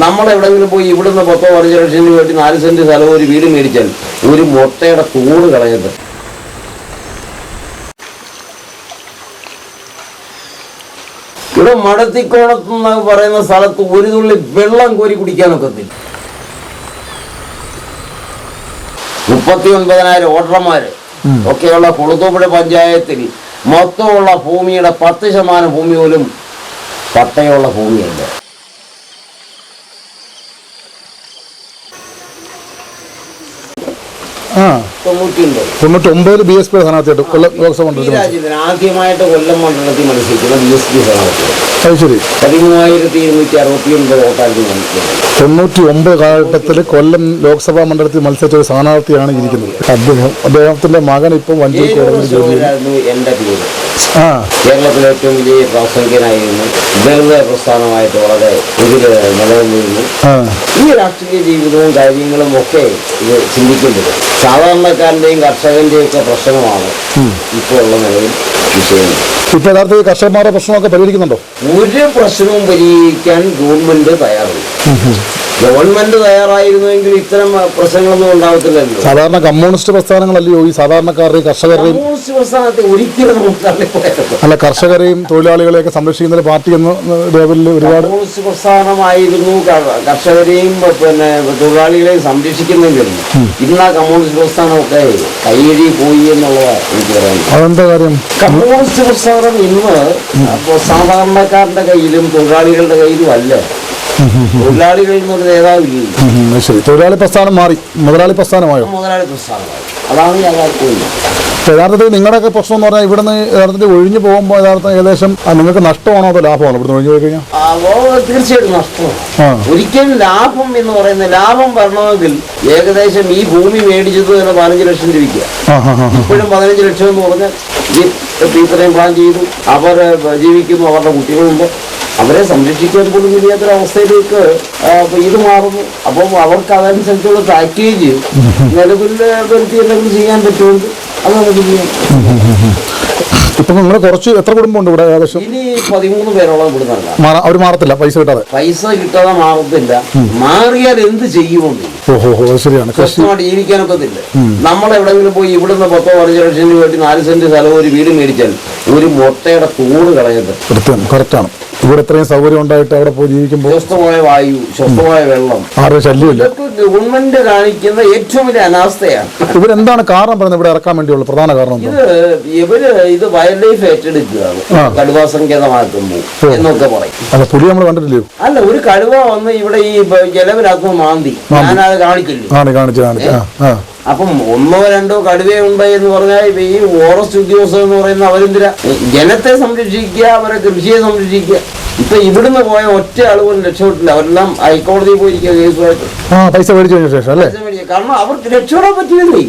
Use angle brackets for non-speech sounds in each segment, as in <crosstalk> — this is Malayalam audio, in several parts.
നമ്മൾ എവിടെങ്കിലും പോയി ഇവിടുന്ന് പത്തോ പതിനഞ്ച് ലക്ഷം രൂപ വെട്ടി നാല് സെന്റ് സ്ഥലം ഒരു വീട് മേടിച്ചാൽ ഒരു മുട്ടയുടെ തൂണ് കളയുന്നത് ഇവിടെ മടത്തിക്കോണത്ത് എന്ന് പറയുന്ന സ്ഥലത്ത് ഒരു തുള്ളി വെള്ളം കോരി കുടിക്കാനൊക്കത്തില്ല മുപ്പത്തി ഒൻപതിനായിരം വോട്ടർമാര് ഒക്കെയുള്ള കുളത്തൂപ്പുഴ പഞ്ചായത്തിൽ മൊത്തമുള്ള ഭൂമിയുടെ പത്ത് ശതമാനം ഭൂമി പോലും പട്ടയുള്ള ഭൂമിയല്ല. ആ തൊണ്ണൂറ്റിയൊൻപത് തൊണ്ണൂറ്റി ഒമ്പതിൽ ബി എസ് പി സ്ഥാനാർത്ഥിയായിട്ട് കൊല്ലം ലോക്സഭ മണ്ഡലത്തിൽ ആദ്യമായിട്ട് കൊല്ലം മണ്ഡലത്തിൽ മത്സരിക്കുന്ന ബി എസ് പി സ്ഥാനാർത്ഥി. ശരി. പതിമൂവായിരത്തി ഇരുന്നൂറ്റി അറുപത്തി ഒൻപത് വോട്ടായിരുന്നു തൊണ്ണൂറ്റി ഒമ്പത് കാലഘട്ടത്തിൽ കൊല്ലം ലോക്സഭാ മണ്ഡലത്തിൽ മത്സരിച്ച ഒരു സ്ഥാനാർത്ഥിയാണ് ഇരിക്കുന്നത്. അദ്ദേഹം അദ്ദേഹത്തിന്റെ മകൻ ഇപ്പം വഞ്ചി പേര്. കേരളത്തിലെ ഏറ്റവും വലിയ പ്രാസംഗികനായിരുന്നു. ദളിത പ്രസ്ഥാനമായിട്ട് വളരെ ഇതിൽ നിലനിന്നിരുന്നു. ഈ രാഷ്ട്രീയ ജീവിതവും കാര്യങ്ങളും ഒക്കെ ഇത് ചിന്തിക്കേണ്ടത് സാധാരണക്കാരന്റെയും കർഷകന്റെയും ഒക്കെ പ്രശ്നമാണ് ഇപ്പോൾ ഉള്ള നിലവിൽ വിഷയം ഇപ്പൊ യഥാർത്ഥത്തിൽ കർഷകന്മാരുടെ പ്രശ്നമൊക്കെ പരിഹരിക്കുന്നുണ്ടോ? ഒരു പ്രശ്നവും പരിഹരിക്കാൻ ഗവൺമെന്റ് തയ്യാറില്ല. ഗവൺമെന്റ് തയ്യാറായിരുന്നുവെങ്കിൽ ഇത്തരം പ്രശ്നങ്ങളൊന്നും ഉണ്ടാകത്തില്ലല്ലോ സാധാരണ കമ്മ്യൂണിസ്റ്റ് പ്രസ്ഥാനങ്ങളല്ലയോ ഈ സാധാരണക്കാരുടെയും കർഷകരുടെയും കമ്മ്യൂണിസ്റ്റ് പ്രസ്ഥാനത്തെ ഒരിക്കലും നമുക്ക് തള്ളിപ്പോയത് അല്ല കർഷകരെയും തൊഴിലാളികളെയൊക്കെ സംരക്ഷിക്കുന്ന പാർട്ടി എന്ന ലെവലിൽ ഒരുപാട് കമ്മ്യൂണിസ്റ്റ് പ്രസ്ഥാനമായിരുന്നു. ക- കർഷകരെയും പിന്നെ തൊഴിലാളികളെയും സംരക്ഷിക്കുന്നെങ്കിൽ ഇന്ന് ആ കമ്മ്യൂണിസ്റ്റ് പ്രസ്ഥാനമൊക്കെ കൈയഴി പോയി എന്നുള്ളതാണ് എനിക്ക് പറയാനുള്ളത്. അതെന്താ കാര്യം? കമ്മ്യൂണിസ്റ്റ് പ്രസ്ഥാനം ഇന്ന് അപ്പോൾ സാധാരണക്കാരന്റെ കയ്യിലും തൊഴിലാളികളുടെ കയ്യിലും അല്ല. തൊഴിലാളികളിൽ നിന്നൊരു നേതാവില്ല ഉം, ഉം, ശരി. തൊഴിലാളി പ്രസ്ഥാനം മാറി. മുതലാളി പ്രസ്ഥാനമായോ? മുതലാളി പ്രസ്ഥാനമായി അതാണ് ഇപ്പൊ യഥാർത്ഥത്തിൽ നിങ്ങളുടെയൊക്കെ പ്രശ്നം എന്ന് പറഞ്ഞാൽ ഇവിടുന്ന് യഥാർത്ഥത്തിൽ ഒഴിഞ്ഞു പോകുമ്പോൾ യഥാർത്ഥം ഏകദേശം നിങ്ങൾക്ക് നഷ്ടമാണോ അതോ ലാഭമാണോ ഇവിടുന്ന് ഒഴിഞ്ഞു പോയി കഴിഞ്ഞാൽ? തീർച്ചയായിട്ടും നഷ്ടമാണ്. ഒരിക്കലും ലാഭം എന്ന് പറയുന്ന ലാഭം വരണമെങ്കിൽ ഏകദേശം ഈ ഭൂമി മേടിച്ചത് തന്നെ പതിനഞ്ച് ലക്ഷം രൂപയ്ക്ക്. ഇപ്പോഴും പതിനഞ്ച് ലക്ഷം എന്ന് പറഞ്ഞാൽ ഈ ഇത്രയും പ്ലാൻ ചെയ്തു. അവർ ജീവിക്കുന്നു അവരുടെ കുട്ടികളുണ്ട്. അവരെ സംരക്ഷിക്കാൻ പോലും കഴിയാത്തൊരവസ്ഥയിലേക്ക് ഇത് മാറുന്നു. അപ്പം അവർക്ക് അതനുസരിച്ചുള്ള പാക്കേജ് നിലവിൽ വരുത്തി എന്തെങ്കിലും ചെയ്യാൻ പറ്റുമെങ്കിൽ അത് നമുക്ക് ചെയ്യാം. ഇപ്പൊ നിങ്ങൾ കുറച്ച് എത്ര കുടുംബമുണ്ട് ഇവിടെ ഏകദേശം? ഇനി പതിമൂന്ന് പേരോളം ഇവിടെ നൽകാം അവർ മാറത്തില്ല പൈസ കിട്ടാതെ? പൈസ കിട്ടാതെ മാറത്തില്ല. മാറിയാൽ എന്ത് ചെയ്യുമെന്ന്. ഓഹോ ശരിയാണ്. കൃഷി സ്വസ്ഥമായിട്ട് ജീവിക്കാനൊക്കത്തില്ല. നമ്മൾ എവിടെങ്കിലും പോയി ഇവിടുന്ന് പത്തോ പതിനഞ്ച് ലക്ഷം രൂപ വെട്ടി നാല് സെന്റ് സ്ഥലവും ഒരു വീട് മേടിച്ചാൽ ഒരു മുട്ടയുടെ കൂട് കളയുന്നത് കറക്റ്റാണ്. ഇവിടെ ഇത്രയും സൗകര്യം ഉണ്ടായിട്ട് അവിടെ പോയി ജീവിക്കുമ്പോൾ സ്വസ്ഥമായ വായു സ്വസ്ഥമായ വെള്ളം. ആരുടെ ശല്യമില്ല. ഗവൺമെന്റ് കാണിക്കുന്ന ഏറ്റവും വലിയ അനാസ്ഥയാണ്. ഇവരെന്താണ് കാരണം പറയുന്നത് ഇവിടെ ഇറക്കാൻ വേണ്ടിയുള്ള പ്രധാന കാരണം ഇത് ഇവർ ഇത് വൈൽഡ് ലൈഫ് ഏറ്റെടുക്കുകയാണ് കടുവ സങ്കേതമാക്കുമ്പോൾ എന്നൊക്കെ പറയും. അല്ല പുലി നമ്മൾ കണ്ടിട്ടില്ലയോ? അല്ല ഒരു കടുവ വന്ന് ഇവിടെ ഈ ജലവിനകത്ത് മാന്തി. ഞാനത് കാണിക്കില്ല. കാണിച്ച് കാണിച്ച്. അപ്പം ഒന്നോ രണ്ടോ കടുവയുണ്ട് എന്ന് പറഞ്ഞാൽ ഇപ്പൊ ഈ ഫോറസ്റ്റ് ഉദ്യോഗസ്ഥർ എന്ന് പറയുന്ന അവരെന്തിനാ? ജനത്തെ സംരക്ഷിക്കുക അവരെ കൃഷിയെ സംരക്ഷിക്കുക. ഇപ്പൊ ഇവിടുന്ന് പോയ ഒറ്റ ആൾ പോലും രക്ഷപ്പെട്ടില്ല. അവരെല്ലാം ഹൈക്കോടതിയിൽ പോയിരിക്കുക കേസുമായിട്ട്. പൈസ മേടിച്ചു ശേഷം അല്ലേ. കാരണം അവർക്ക് രക്ഷപ്പെടാൻ പറ്റില്ലേ.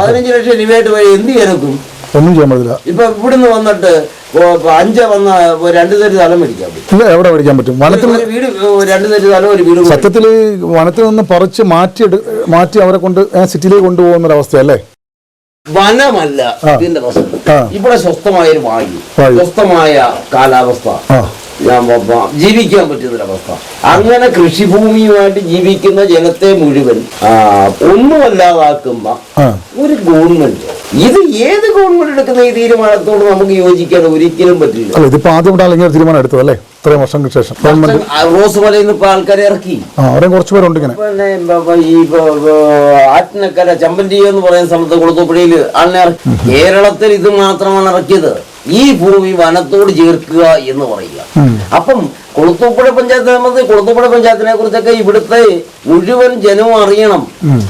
പതിനഞ്ച് ലക്ഷം രൂപയായിട്ട് പോയി എന്ത് ചെയ്യാനൊക്കും ഒന്നും ചെയ്യാൻ പറ്റില്ല ഇപ്പൊ ഇവിടുന്ന് വന്നിട്ട് അഞ്ച് വന്ന രണ്ട് സെന്റ് സ്ഥലം മേടിക്കാൻ പറ്റും. ഇല്ല എവിടെ പഠിക്കാൻ പറ്റും? വനത്തിൽ സത്യത്തിൽ വീട് രണ്ട് സെന്റ് സ്ഥലം ഒരു വീട് സത്യത്തിൽ വനത്തിൽ നിന്ന് പറിച്ച് മാറ്റി മാറ്റി അവരെ കൊണ്ട് സിറ്റിയിലേക്ക് കൊണ്ടുപോകുന്ന ഒരു അവസ്ഥയല്ലേ? വനമല്ല ഇതിന്റെ പ്രശ്നം. ഇവിടെ സ്വസ്ഥമായ ഒരു വായു. സ്വസ്ഥമായ കാലാവസ്ഥ. ജീവിക്കാൻ പറ്റുന്നൊരവസ്ഥ. അങ്ങനെ കൃഷിഭൂമിയുമായിട്ട് ജീവിക്കുന്ന ജനത്തെ മുഴുവൻ ആ ഒരു ഗവൺമെന്റ്. ഇത് ഏത് ഗവൺമെന്റ് എടുക്കുന്ന ഈ തീരുമാനത്തോട് നമുക്ക് യോജിക്കാൻ ഒരിക്കലും പറ്റില്ല. അല്ല ഇതിപ്പോ ആദ്യമായിട്ടാണ് ഇങ്ങനെ തീരുമാനം എടുത്തത് അല്ലേ? ഇത്രയും വർഷങ്ങൾക്ക് ശേഷം. റോസ് മലയിൽ ഇപ്പൊ ആൾക്കാരെ ഇറക്കി. ആ അവരെയും കുറച്ച് പേരുണ്ട് ഇങ്ങനെ. പിന്നെ ഈ ആറ്റിനക്കര ചമ്പന്തി എന്ന് പറയുന്ന സ്ഥലത്ത് കുളത്തൂപ്പുഴയിൽ ആളിനെ ഇറക്കി. കേരളത്തിൽ ഇത് മാത്രമാണ് ഇറക്കിയത്. ഈ ഭൂമി വനത്തോട് ചേർക്കുക എന്ന് പറയുക. അപ്പം കൊളുത്തൂപ്പുഴ പഞ്ചായത്ത് സംബന്ധിച്ച് കൊളുത്തൂപ്പുഴ പഞ്ചായത്തിനെ കുറിച്ചൊക്കെ ഇവിടുത്തെ മുഴുവൻ ജനവും അറിയണം.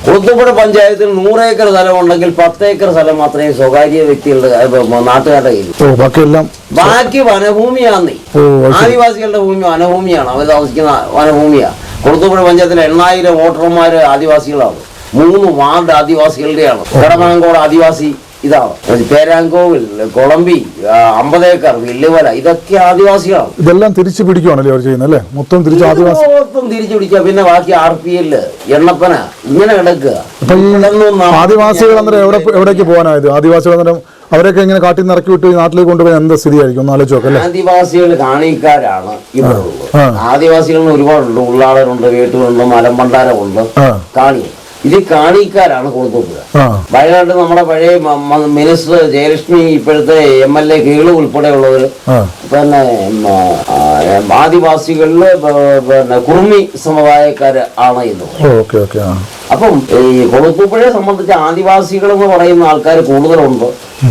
കൊളുത്തൂപ്പുഴ പഞ്ചായത്തിൽ നൂറ് ഏക്കർ സ്ഥലം ഉണ്ടെങ്കിൽ പത്ത് ഏക്കർ സ്ഥലം മാത്രമേ സ്വകാര്യ വ്യക്തികളുടെ നാട്ടുകാരുടെ കയ്യിൽ ബാക്കി വനഭൂമിയാണ്. ആദിവാസികളുടെ ഭൂമി വനഭൂമിയാണ്. അവർ താമസിക്കുന്ന വനഭൂമിയാ. കൊളുത്തൂപ്പുഴ പഞ്ചായത്തിലെ എണ്ണായിരം വോട്ടർമാര് ആദിവാസികളാണ്. മൂന്ന് വാർഡ് ആദിവാസികളുടെയാണ്. കടമനങ്കോട് ആദിവാസി ഇതാണ്. പേരാങ്കോവിൽ കൊളമ്പി അമ്പത് ഏക്കർ വില്ലുവല ഇതൊക്കെ ആദിവാസികളാണ്. ഇതെല്ലാം തിരിച്ചു പിടിക്കുവാണല്ലേ അവർ ചെയ്യുന്നത് അല്ലേ? മൊത്തം തിരിച്ചു ആദിവാസി മൊത്തം തിരിച്ചു പിടിക്കുക. പിന്നെ ബാക്കി ആർ പി എല്ല് എണ്ണപ്പന ഇങ്ങനെ കിടക്കുക. ആദിവാസികൾ അന്നേരം എവിടെ എവിടേക്ക് പോകാനായത് ആദിവാസികൾ അന്നേരം അവരൊക്കെ ഇങ്ങനെ കാട്ടിൽ നിന്ന് ഇറക്കി വിട്ട് നാട്ടിലേക്ക് കൊണ്ടുപോയി എന്താ സ്ഥിതിയായിരിക്കും? ഒന്ന് ആലോചിച്ച് നോക്കാം അല്ലേ? ആദിവാസികൾ കാണിക്കാരാണ് ഇവിടെ ഉള്ളത് ആ. ആദിവാസികൾ ഒരുപാടുണ്ട്. ഉള്ളാളരുണ്ട് വീട്ടിലുണ്ട് മലമ്പണ്ടാരമുണ്ട് കാണിയും കാണി ഇത് കാണിക്കാരാണ് കൊടുക്കുന്നത് വയനാട് വയനാട്ടിൽ നമ്മുടെ പഴയ മിനിസ്റ്റർ ജയലക്ഷ്മി ഇപ്പോഴത്തെ എം എൽ എ കീൾ ഉൾപ്പെടെയുള്ളവർ പിന്നെ ആദിവാസികളിൽ പിന്നെ കുർമി സമുദായക്കാര് ആണ് ഇത് അപ്പം ഈ കൊളുത്തുപ്പുഴയെ സംബന്ധിച്ച് ആദിവാസികൾ എന്ന് പറയുന്ന ആൾക്കാർ കൂടുതലുണ്ട്.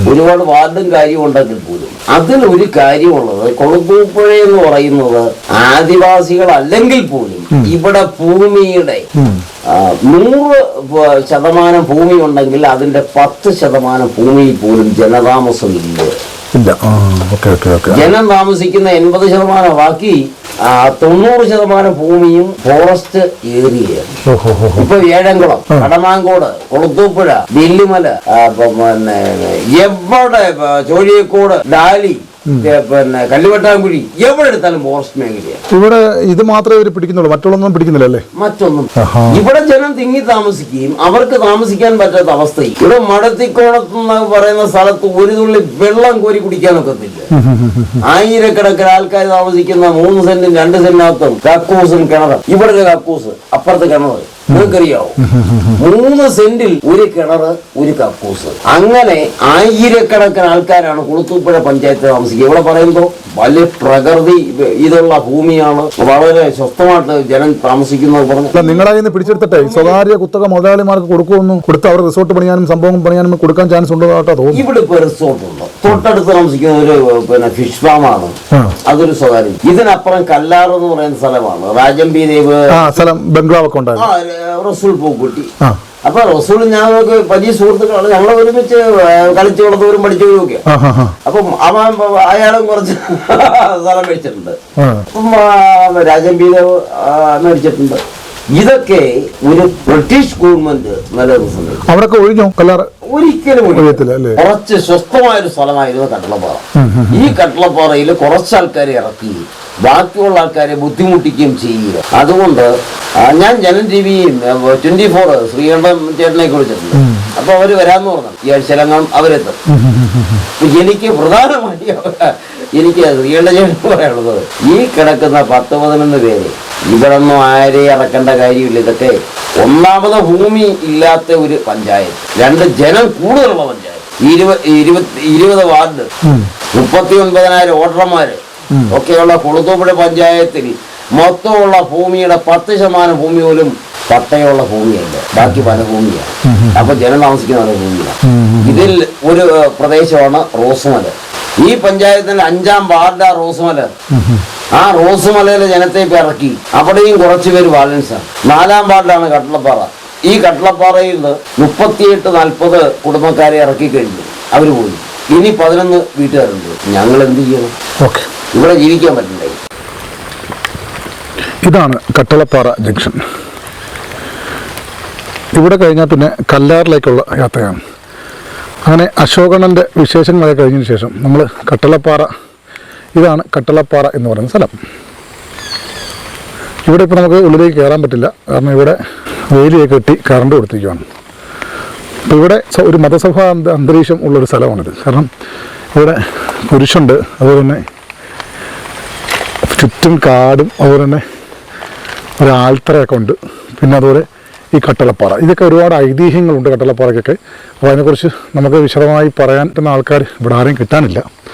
ഒരുപാട് വാർഡും കാര്യവും ഉണ്ടെങ്കിൽ പോലും. അതിൽ ഒരു കാര്യമുള്ളത് കൊളുത്തൂപ്പുഴ എന്ന് പറയുന്നത് ആദിവാസികൾ അല്ലെങ്കിൽ പോലും ഇവിടെ ഭൂമിയുടെ നൂറ് ശതമാനം ഭൂമി ഉണ്ടെങ്കിൽ അതിന്റെ പത്ത് ശതമാനം ഭൂമിയിൽ പോലും ജനതാമസമില്ല. ജനം താമസിക്കുന്ന എൺപത് ശതമാനം ബാക്കി തൊണ്ണൂറ് ശതമാനം ഭൂമിയും ഫോറസ്റ്റ് ഏരിയയാണ്. ഇപ്പൊ ഏഴംകുളം കടമാങ്കോട് കൊളുത്തൂപ്പുഴ വെല്ലിമല പിന്നെ എവിടെ ചോഴിയക്കോട് ഡാലി പിന്നെ കല്ലുവട്ടാങ്കുഴി എവിടെ എടുത്താലും ഫോറസ്റ്റ് മേഖലയാണ് ഇവിടെ ഇത് മാത്രമേ ഇവർ പിടിക്കുന്നുള്ളൂ മറ്റുള്ളൊന്നും പിടിക്കുന്നില്ലല്ലേ? മറ്റൊന്നും. ഇവിടെ ജനം തിങ്ങി താമസിക്കുകയും അവർക്ക് താമസിക്കാൻ പറ്റാത്ത അവസ്ഥയും ഇവിടെ മടത്തിക്കോണത്ത് എന്ന് പറയുന്ന സ്ഥലത്ത് ഒരു തുള്ളി വെള്ളം കോരി കുടിക്കാനൊക്കത്തില്ല ആയിരക്കണക്കിന് ആൾക്കാർ താമസിക്കുന്ന മൂന്ന് സെന്റും രണ്ട് സെന്റിനകത്തും കക്കൂസും കിണറും. ഇവിടുത്തെ കക്കൂസ് അപ്പുറത്തെ കിണർ നിങ്ങൾക്കറിയാവോ? മൂന്ന് സെന്റിൽ ഒരു കിണറ് ഒരു കക്കൂസ്. അങ്ങനെ ആയിരക്കണക്കിന് ആൾക്കാരാണ് കുളത്തൂപ്പുഴ പഞ്ചായത്ത് താമസിക്കുക. ഇവിടെ പറയുമ്പോൾ വലിയ പ്രകൃതി ഇതുള്ള ഭൂമിയാണ്. വളരെ സ്വസ്ഥമായിട്ട് ജനം താമസിക്കുന്നത് പറഞ്ഞു. നിങ്ങളെ നിന്ന് പിടിച്ചെടുത്തിട്ടെ സ്വകാര്യ കുത്തക മുതലാളിമാർക്ക് കൊടുക്കുമെന്നും കൊടുത്ത് അവർ റിസോർട്ട് പണിയാനും സംഭവം പണിയാനും കൊടുക്കാൻ ചാൻസ് ഉണ്ടതായിട്ടാ തോന്നുന്നു. ഇവിടെ ഇപ്പൊ റിസോർട്ട് ഉണ്ട് തൊട്ടടുത്ത് താമസിക്കുന്ന ഒരു പിന്നെ ഫിഷ് ഫാമാണ്. അതൊരു സ്വകാര്യം ഇതിനപ്പുറം കല്ലാർ എന്ന് പറയുന്ന സ്ഥലമാണ്. രാജംബി ദേവ് സ്ഥലം ബംഗ്ലാവൊക്കെ ഉണ്ടായിരുന്നു. റസൂൽ പൂക്കുട്ടി. അപ്പൊ റസൂൽ ഞങ്ങൾക്ക് വലിയ സുഹൃത്തുക്കളാണ്. ഞങ്ങൾ ഒരുമിച്ച് കളിച്ചു കൊടുത്തവരും പഠിച്ചവരും ഒക്കെ അപ്പൊ അവൻ അയാളും കുറച്ച് <laughs> സ്ഥലം മേടിച്ചിട്ടുണ്ട് അപ്പം രാജൻ ബീദേവ് മേടിച്ചിട്ടുണ്ട് ഇതൊക്കെ ഒരു ബ്രിട്ടീഷ് ഗവൺമെന്റ് നിലനിർത്തുന്നത് അവിടൊക്കെ ഒഴിഞ്ഞോ കല്ലാറ്? ഒരിക്കലും കുറച്ച് സ്വസ്ഥമായ ഒരു സ്ഥലമായിരുന്നു കട്ടളപ്പാറ ഈ കട്ടളപ്പാറയിൽ കുറച്ച് ആൾക്കാരെ ഇറക്കി ബാക്കിയുള്ള ആൾക്കാരെ ബുദ്ധിമുട്ടിക്കുകയും ചെയ്യുക. അതുകൊണ്ട് ഞാൻ ജനം ടി വിയും ട്വന്റി ഫോർ ശ്രീകണ്ഠൻ ചേട്ടനെ വിളിച്ചിട്ടുണ്ട്. അപ്പൊ അവർ വരാന്ന് പറഞ്ഞു. ഈ ആഴ്ചയിലെങ്ങാൻ അവരെത്തും. എനിക്ക് പ്രധാനമായി <laughs> എനിക്ക് ശ്രീകണ്ഠ ചേട്ടൻ പറയാനുള്ളത് ഈ കിടക്കുന്ന പത്ത് പതിനൊന്ന് പേര് ഒന്നും ആരെയും ഇറക്കേണ്ട കാര്യമില്ല. ഇതൊക്കെ ഒന്നാമത് ഭൂമി ഇല്ലാത്ത ഒരു പഞ്ചായത്ത്. രണ്ട് ജനം കൂടുതലുള്ള പഞ്ചായത്ത്. ഇരുപത് ഇരുപത്തി ഇരുപത് വാർഡ്. മുപ്പത്തി ഒൻപതിനായിരം വോട്ടർമാര്. ഒക്കെയുള്ള കൊളുത്തോപ്പുഴ പഞ്ചായത്തിൽ മൊത്തമുള്ള ഭൂമിയുടെ പത്ത് ശതമാനം ഭൂമി പോലും പട്ടയുള്ള ഭൂമിയല്ല? ബാക്കി പല ഭൂമിയാണ്. അപ്പൊ ജനം താമസിക്കുന്ന പല ഭൂമിയാണ് ഇതിൽ ഒരു പ്രദേശമാണ് റോസ്മല. ഈ പഞ്ചായത്തിന്റെ അഞ്ചാം വാർഡാ റോസുമല. ആ റോസുമലയിലെ ജനത്തെ ഇപ്പൊ ഇറക്കി. അവിടെയും കുറച്ച് പേര് ബാലൻസാണ് നാലാം വാർഡിലാണ് കട്ടളപ്പാറ. ഈ കട്ടളപ്പാറയിൽ നിന്ന് മുപ്പത്തിയെട്ട് നാൽപ്പത് കുടുംബക്കാരെ ഇറക്കി കഴിഞ്ഞു. അവർ പോയി. ഇനി പതിനൊന്ന് വീട്ടുകാരുണ്ട്. ഞങ്ങൾ എന്ത് ചെയ്യണം? ഓക്കെ. ഇവിടെ ജീവിക്കാൻ പറ്റണ്ടേ ഇതാണ് കട്ടളപ്പാറ ജംഗ്ഷൻ. ഇവിടെ കഴിഞ്ഞാൽ പിന്നെ കല്ലാറിലേക്കുള്ള യാത്രയാണ്. അങ്ങനെ അശോകണന്റെ വിശേഷങ്ങളൊക്കെ കഴിഞ്ഞതിന് ശേഷം നമ്മൾ കട്ടളപ്പാറ ഇതാണ് കട്ടളപ്പാറ എന്ന് പറയുന്ന സ്ഥലം. ഇവിടെ ഇപ്പോൾ നമുക്ക് ഉള്ളിലേക്ക് കയറാൻ പറ്റില്ല. കാരണം ഇവിടെ വേലിയൊക്കെ കെട്ടി കറണ്ട് കൊടുത്തിരിക്കുകയാണ് അപ്പോൾ ഇവിടെ ഒരു മതസഭാ അന്ത- അന്തരീക്ഷം ഉള്ളൊരു സ്ഥലമാണിത്. കാരണം ഇവിടെ കുരിശുണ്ട് അതുപോലെ തന്നെ ചുറ്റും കാടും അതുപോലെ തന്നെ ഒരു ആൽത്തറയൊക്കെ ഉണ്ട്. പിന്നെ അതുപോലെ ഈ കട്ടളപ്പാറ. ഇതൊക്കെ ഒരുപാട് ഐതിഹ്യങ്ങളുണ്ട് കട്ടളപ്പാറയ്ക്കൊക്കെ. അപ്പോൾ അതിനെക്കുറിച്ച് നമുക്ക് വിശദമായി പറയാൻ പറ്റുന്ന ആൾക്കാർ ഇവിടെ ആരെയും കിട്ടാനില്ല.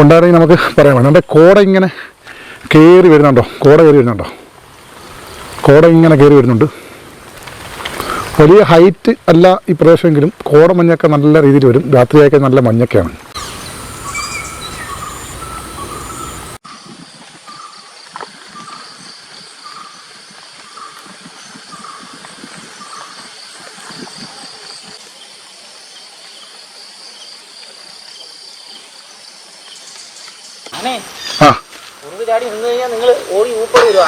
ഉണ്ടായിരുന്നെങ്കിൽ നമുക്ക് വേണം എന്റെ കോട ഇങ്ങനെ കയറി വരുന്നുണ്ടോ? കോട കയറി വരുന്നുണ്ടോ? കോട ഇങ്ങനെ കയറി വരുന്നുണ്ട്. വലിയ ഹൈറ്റ് അല്ല ഈ പ്രദേശമെങ്കിലും കോട മഞ്ഞൊക്കെ നല്ല രീതിയിൽ വരും. രാത്രിയൊക്കെ നല്ല മഞ്ഞൊക്കെയാണ്. ചാടി നിന്ന് കഴിഞ്ഞാൽ നിങ്ങൾ ഓടി ഊപ്പടി വരുവാ.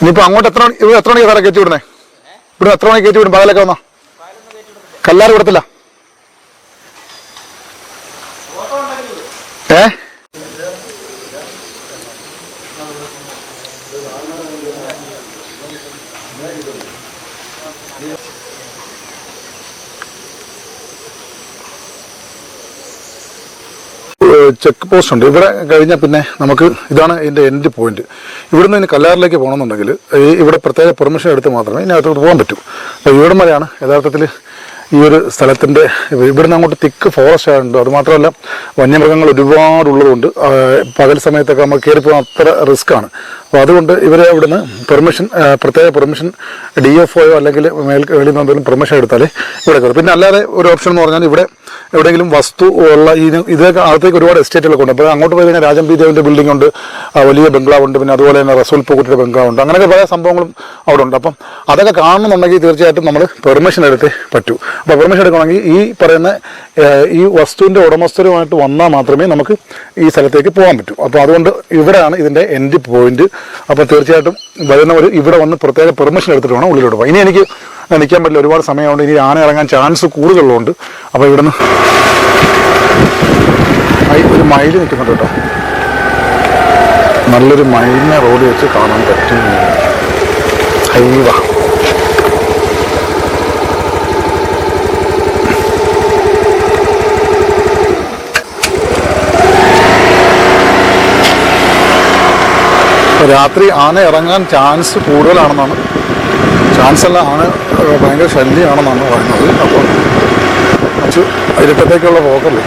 ഇനിയിപ്പോൾ അങ്ങോട്ട് എത്ര എത്ര മണിക്കാണ് കയറ്റി വിടുന്നേ? ഇവിടെ എത്ര മണിക്ക് കയറ്റി വിടും? പകലൊക്കെ വന്നോ? കല്ലാറ് വിടത്തില്ല? ചെക്ക് പോസ്റ്റ് ഉണ്ട്. ഇവിടെ കഴിഞ്ഞാൽ പിന്നെ നമുക്ക് ഇതാണ് ഇതിന്റെ എൻഡ് പോയിന്റ് ഇവിടുന്ന് ഇനി കല്ലാറിലേക്ക് പോകണമെന്നുണ്ടെങ്കിൽ ഇവിടെ പ്രത്യേക പെർമിഷൻ എടുത്ത് മാത്രമേ ഇതിനകത്തോട്ട് പോകാൻ പറ്റൂ. അപ്പോൾ ഇവിടം വരെയാണ് യഥാർത്ഥത്തിൽ ഈ ഒരു സ്ഥലത്തിന്റെ ഇവിടുന്ന് അങ്ങോട്ട് തിക്ക് ഫോറസ്റ്റ് ആയതുകൊണ്ട് അതുമാത്രമല്ല വന്യമൃഗങ്ങൾ ഒരുപാടുള്ളതുകൊണ്ട് പകൽ സമയത്തൊക്കെ നമ്മൾ കയറി പോകാൻ അത്ര റിസ്ക്കാണ് അപ്പോൾ അതുകൊണ്ട് ഇവരെ അവിടുന്ന് പെർമിഷൻ പ്രത്യേക പെർമിഷൻ ഡി എഫ് ഒയോ അല്ലെങ്കിൽ മേൽ വെളിയിൽ നിന്ന് എന്തെങ്കിലും പെർമിഷൻ എടുത്താലേ ഇവിടെ കയറും. പിന്നെ അല്ലാതെ ഒരു ഓപ്ഷൻ എന്ന് പറഞ്ഞാൽ ഇവിടെ എവിടെയെങ്കിലും വസ്തു ഉള്ള ഈ ഇതൊക്കെ അകത്തേക്ക് ഒരുപാട് എസ്റ്റേറ്റുകളൊക്കെ ഉണ്ട്. അപ്പോൾ അങ്ങോട്ട് പോയി കഴിഞ്ഞാൽ രാജം പി. ദേവിന്റെ ബിൽഡിംഗ് ഉണ്ട് വലിയ ബംഗ്ലാവ് ഉണ്ട് പിന്നെ അതുപോലെ തന്നെ റസൂൽ പൂക്കുട്ടിയുടെ ബംഗ്ലാവ് ഉണ്ട്. അങ്ങനെയൊക്കെ പല സംഭവങ്ങളും അവിടെ ഉണ്ട്. അപ്പം അതൊക്കെ കാണണമെന്നുണ്ടെങ്കിൽ തീർച്ചയായിട്ടും നമ്മൾ പെർമിഷൻ എടുത്തേ പറ്റൂ. അപ്പോൾ പെർമിഷൻ എടുക്കണമെങ്കിൽ ഈ പറയുന്ന ഈ വസ്തുവിന്റെ ഉടമസ്ഥരുമായിട്ട് വന്നാൽ മാത്രമേ നമുക്ക് ഈ സ്ഥലത്തേക്ക് പോകാൻ പറ്റൂ. അപ്പോൾ അതുകൊണ്ട് ഇവിടെയാണ് ഇതിന്റെ എൻഡ് പോയിന്റ് അപ്പോൾ തീർച്ചയായിട്ടും വരുന്നവർ ഇവിടെ വന്ന് പ്രത്യേക പെർമിഷൻ എടുത്തിട്ട് വേണം ഉള്ളിലോട്ട് പോകാം ഇനി എനിക്ക് നിൽക്കാൻ പറ്റില്ല. ഒരുപാട് സമയമുണ്ട്. ഇനി ആന ഇറങ്ങാൻ ചാൻസ് കൂടുതലുള്ളതുകൊണ്ട്. അപ്പോൾ ഇവിടുന്ന് ഒരു മയിൽ നിൽക്കുന്നുണ്ട് കേട്ടോ. നല്ലൊരു മയിലിനെ റോഡ് വെച്ച് കാണാൻ പറ്റും. ഹൈവ രാത്രി ആന ഇറങ്ങാൻ ചാൻസ് കൂടുതലാണെന്നാണ്. ചാൻസ് അല്ല ആന ഭയങ്കര ശല്യമാണെന്നാണ് പറയുന്നത്. അപ്പോൾ കുറച്ച് ഇരുട്ടത്തേക്കുള്ള പോക്കല്ലേ?